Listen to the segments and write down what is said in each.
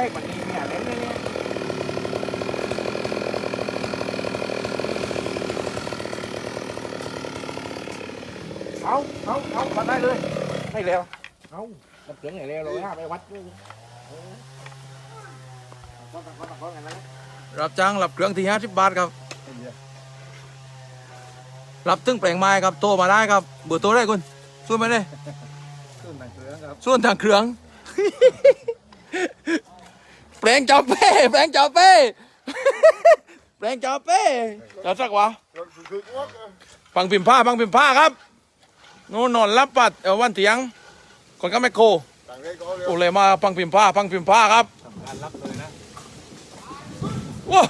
ค่กว่านี้เนี่ยเล่นเลยเนี่ยเอาเอาเอามาได้เลยได้แล้วเอาตัดเสียงไหนแล้วเราห้าไปวัดด้วยเออก็ต่างคนต่างคนกันนะรับจ้างรับเครื่องที่ห้าสิบบาทครับ รับตึ้งแปลงไม้ครับโทรมาได้ครับเบอร์โทรได้คุณส่วนมาเลยขึ้นหนังเสือครับส่วนทางเครื่อง แปลงจอเป้แปลงจอเป้แปลงจอเป้จะสักวะฟังพิมพ์ผ้าฟังพิมพ์ผ้าครับนู่นนอนรับปัดเออวันเถียงคนก็ไม่โคโอ้เลยมาฟังพิมพ์ผ้าฟังพิมพ์ผ้าครับทำการรับเลยนะว้า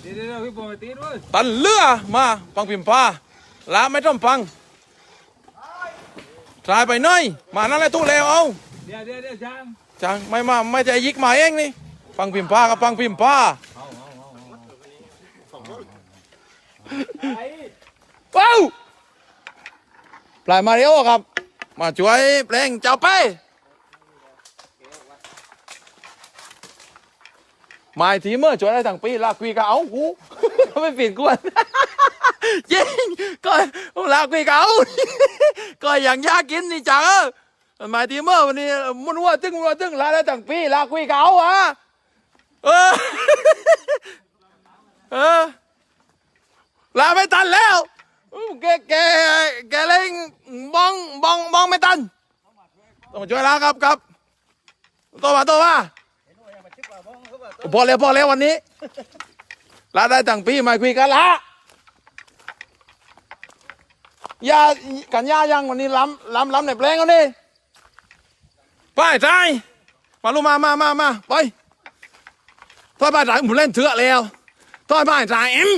เดี๋ยวเดี๋ยวพี่บอยตีด้วยตันเลือมาฟังพิมพ์ผ้าลาไม่ต้องฟังทรายไปหน่อยมานั่นแหละตู้เลวเอาเดี๋ยวเดี๋ยวเดี๋ยวช่างจังไม่มาไม่จะยิกมาเองนี่ ฟังพิมพ์ผ้ากับฟังพิมพ์ผ้าว้าวปลายมาริโอครับ มาช่วยเพลงเจ้าเป้หมายทีเมื่อช่วยได้ทั้งปีลาคุยกับเอากูไม่เปลี่ยนกวนจริงก็ลาคุยกับเอาก็อย่างยากินนี่จังหมายทีเมื่อวันนี้มันว่าตึงมัว่าตึงลาได้ทั้งปีลาคุยกับเอาอะ เออ เออ ลาไม่ทันแล้ว แก แก แกเล่งบองบองบองไม่ทัน ต้องมาช่วยลาครับครับตัวมาตัวมาพอแล้วพอแล้ววันนี้ ลาได้ตั้งปีมาคุยกันละยากันยายังวันนี้ล้ำล้ำล้ำในแปลงกันนี่ไปใจมาลูกมามามามาไป ถอยไปจ่ายผมเล่นเถื่อแล้วถอยไปจ่ายเอ็ม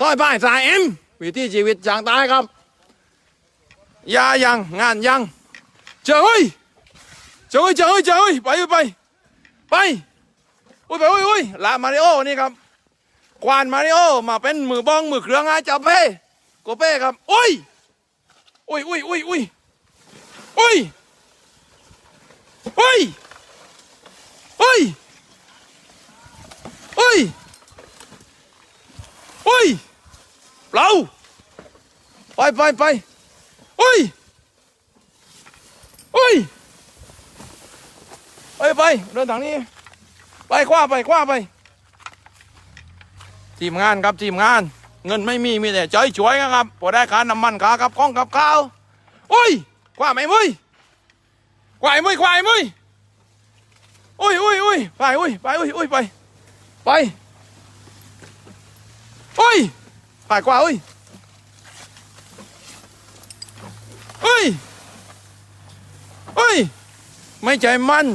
ต้อยป้ายสายเอ็มวิถีชีวิตจางตายครับ ยายังงานยัง เจ้าเอ้ยเจ้าเอ้ยเจ้าเอ้ยเจ้าเอ้ยไปไปไปอุ้ยไปอุ้ยอุ้ยลามาริโอนี่ครับ ควานมาริโอมาเป็นมือบ้องมือเครื่องไงจับเป้โกเป้ครับอุ้ยอุ้ยอุ้ยอุ้ยอุ้ยอุ้ยอุ้ยอุ้ย อุ้ยเฮ้ยเราไปไปไปเฮ้ยเฮ้ยไปไปเดินทางนี้ ไปคว้าไปคว้าไป ทีมงานครับทีมงาน เงินไม่มีมีแต่ใจช่วยครับพอได้ค่าน้ำมันค่ากับข้องกับข้าวโอ้ยคว้าไหมมุ้ยคว้าไอ้มุ้ยคว้าไอ้มุ้ยโอ้ยโอ้ยโอ้ยไปโอ้ยไปโอ้ยโอ้ยไป ไปเฮ้ยผ่านกว่าเฮ้ยเฮ้ยเฮ้ย ไม่ใจมัน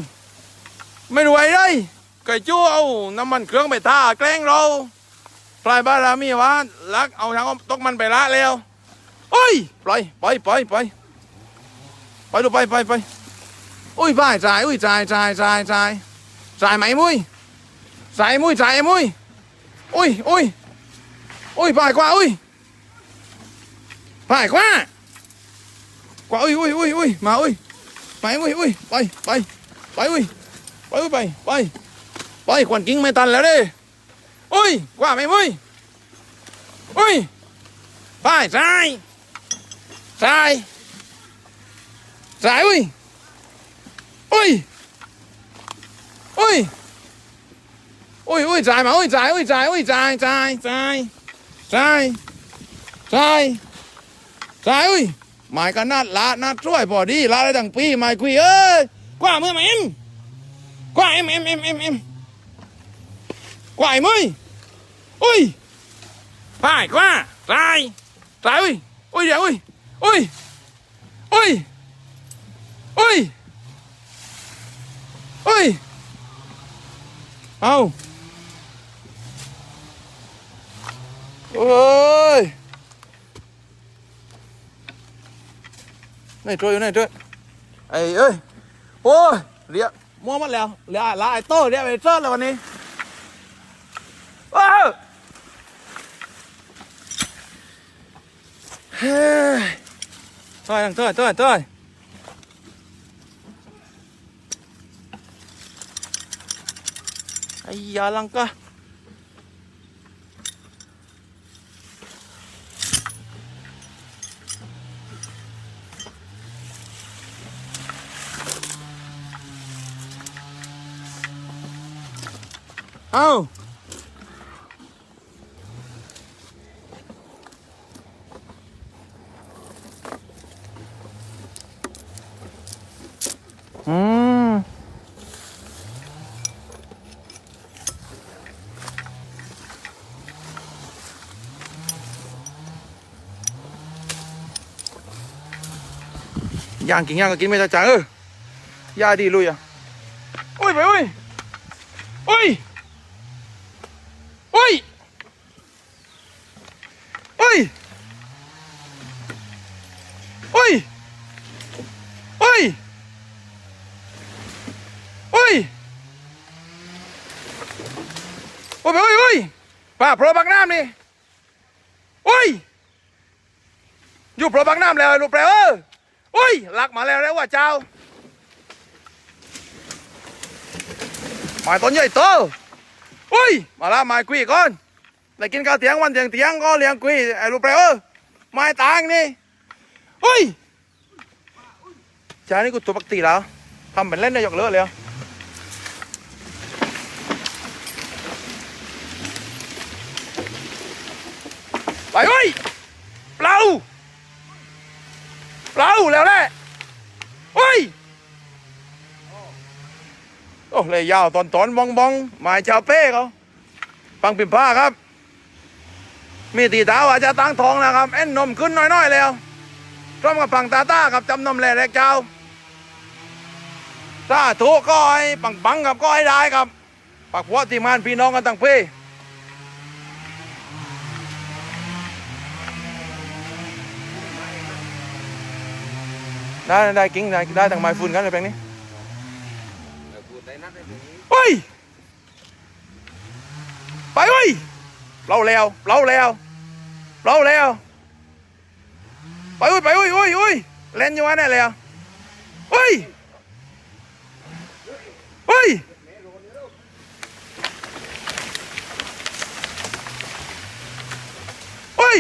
ไม่รวยเลยไก่จู้เอาน้ำมันเครื่องไปท่าแกล้งเราปลายบารามีวะลักเอาทางตกมันไปละแล้วเฮ้ยปล่อยปล่อยปล่อยปล่อยไปดูไปไปไปอุ้ยไปจ่ายอุ้ยจ่ายจ่ายจ่ายจ่ายจ่ายไหมมุ้ย Giải em ơi, giải em ơi Ôi, ôi Ôi, phải quá ơi phải quá. Quá ơi, ôi, ôi, ôi Mà ơi Mà em ơi, ôi Bay, bay. Bay ơi Bay ơi, bay, bay. Bay, quản kinh mày tàn แล้ว đi. Ôi, quả mày em ơi Ôi Vải, dài Dài Dài ơi Ôi Ôi อุ้ยอุ้ยจ่ายมาอุ้ยจ่ายอุ้ยจ่ายอุ้ยจ่ายจ่ายจ่ายจ่ายจ่ายจ่ายอุ้ยหมายกันนัดลาหนัดช่วยพอดีลาได้ตั้งปีหมายคุยเอ้ยกว่ามือมาเอ็มกว่าเอ็มเอ็มเอ็มเอ็มเอ็มกว่าเมืออุ้ยไปกว่าตายตายอุ้ยอุ้ยเดี๋ยวอุ้ยอุ้ยอุ้ยอุ้ยอุ้ยเอา ôi này trôi này trôi ấy ơi ôi rĩa mua mất lèo. Lẹ lại to rĩa mày trơn là bạn đi ôi, thôi thằng thôi, thôi, tôi ai da lăng cơ. không uhm. Giang kính nhà cái kính mày ta trắng ơi Ra đi lui à? ป้าโปรบักน้ำนี่โอ้ย อยู่โปรบักน้ำแล้วไอ้ลูกแปรเอออุ้ยลักมาแล้วแล้วว่าเจ้าหมายต้นใหญ่โตอุ้ย มาละหมายกุยก่อนได้กินข้าวเตียงวันเตียงเตียงก็เลี้ยงกุยไอ้ลูกเปรเออไม้ตางนี่อุ้ยจานี่กูตัวปกติแล้วทำเป็นเล่นได้หยกเลือเลยเห ไปเว้ยเปล่าเปล่าแล้วแหละโอ้ยโอ้เลยยาวตอนตอนบองบองหมายชาวเป้เขาปังปิ่มผ้าครับ มีตีเท้าอาจจะตั้งทองนะครับเอ็นนมขึ้นน้อยๆแล้วพร้อมกับปังตาตากับจำนมแหล่แรกเจ้าถ้าถูกก็ให้ปังปังกับก็ให้ได้ครับ ปักหัวทีมงานพี่น้องกันตั้งเได้ได้กิ้งได้ได้ทางไม้ฝุ่นกันเลยแปลงนี้เออพูดได้นัดได้ตรงนี้เฮ้ยไปเว้ยเราแล้วเราแล้วเราแล้วไปเว้ยไปเว้ยเว้ยเว้ยเล่นอยู่วะเนี่ยแล้วเฮ้ยเฮ้ยเฮ้ย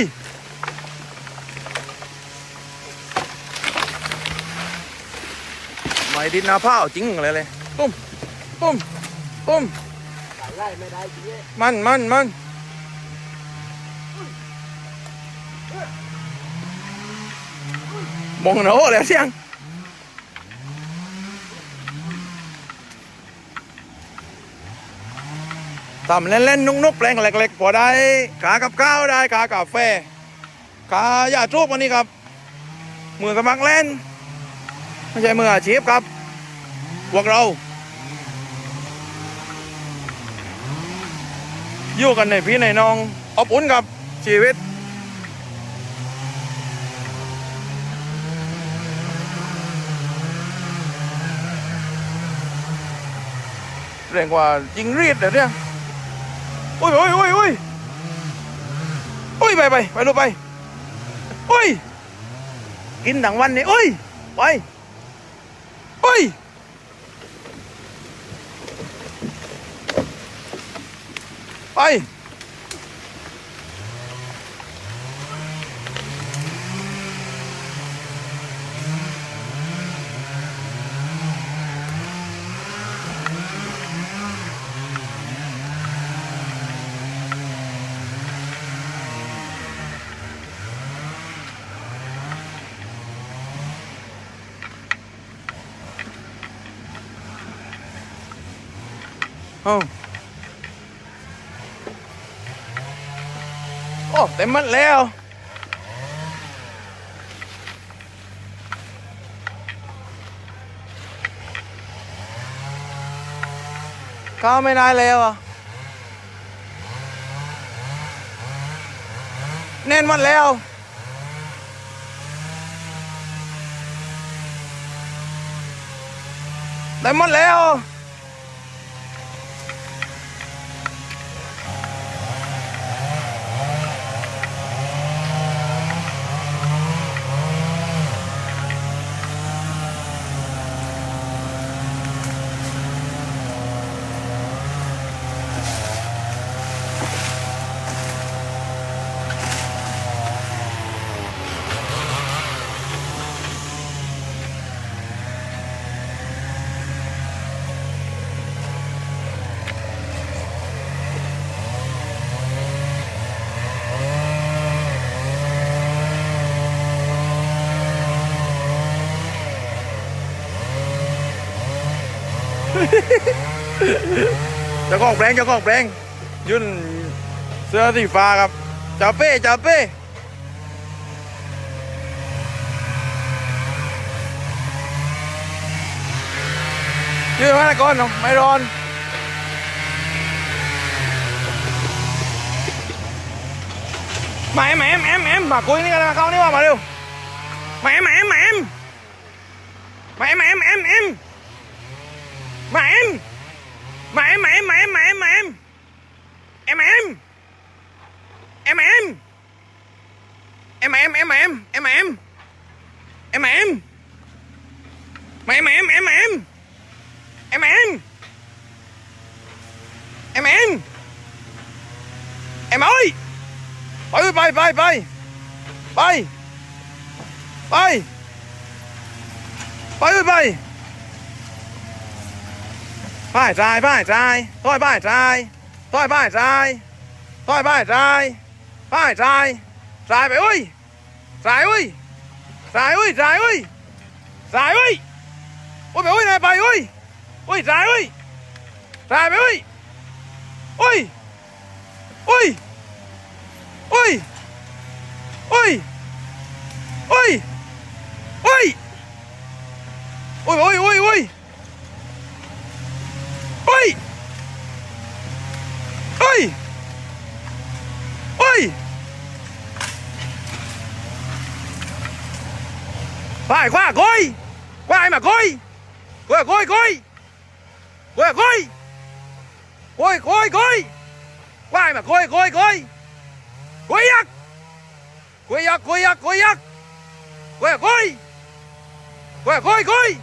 ไม่ดินนาผ้าเอาจริงเลยเลยตุ้มตุ้มตุ้มไล่ไม่ได้จริงมันมันมันมองโน้แล้วเสียงทำเล่นๆ นุ่กๆแปลงเล็กๆ พอได้กากับข้าวได้กากาแฟกาอย่าทุบวันนี้ครับมือกำลังเล่น ไม่ใช่มืออาชีพครับ พวกเรา อยู่กันในพี่ในน้องอบอุ่นกับชีวิตเรียกว่ายิงรีดเดี๋ยวนี้อุ้ยอุ้ยอุ้ยอุ้ยอุ้ยไปไปไปลูกไปอุ้ยกินทั้งวันนี่อุ้ยไป Hoy! Hoy! เอ้าโอ้เต็มหมันแล้วเข้าไม่ได้แล้วอะแน่นหมันแล้วเต็มหมดแล้ว เจ้าของแปลงเจ้าของแปลงยุ่นเสื้อสีฟ้าครับจ่าเป้จ่าเป้ยืนมาก่อนเนาะไม่ร้อนมาเอ็มมาเอ็มเอ็มเอ็มมาคุยนี่กันนะเขานี่ว่ามาเร็วมาเอ็มมาเอ็มมาเอ็มมาเอ็มมาเอ็มเอ็มเอ็ม mà em! Mà em mà em mà em mà em mà em! Em, mà em! Em, mà em! Em, mà em em, mà em! Em, mà em! Em, mà em! Mà em mà em em, mà em! Em, mà em! Em em! Em ơi! Bay bay bay bay! Bay! Bay! Bay bay bay! ป้ายจ่ายป้ายจ่ายต้อยป้ายจ่ายต้อยป้ายจ่ายต้อยป้ายจ่ายป้ายจ่ายจ่าย Ôi! Ôi! Ôi! Phải, qua coi! Qua ai mà coi! Coi coi coi! Coi coi! Coi coi coi! Qua ai mà coi coi coi! Coi yak! Coi yak coi yak coi yak! Coi coi! Coi coi coi!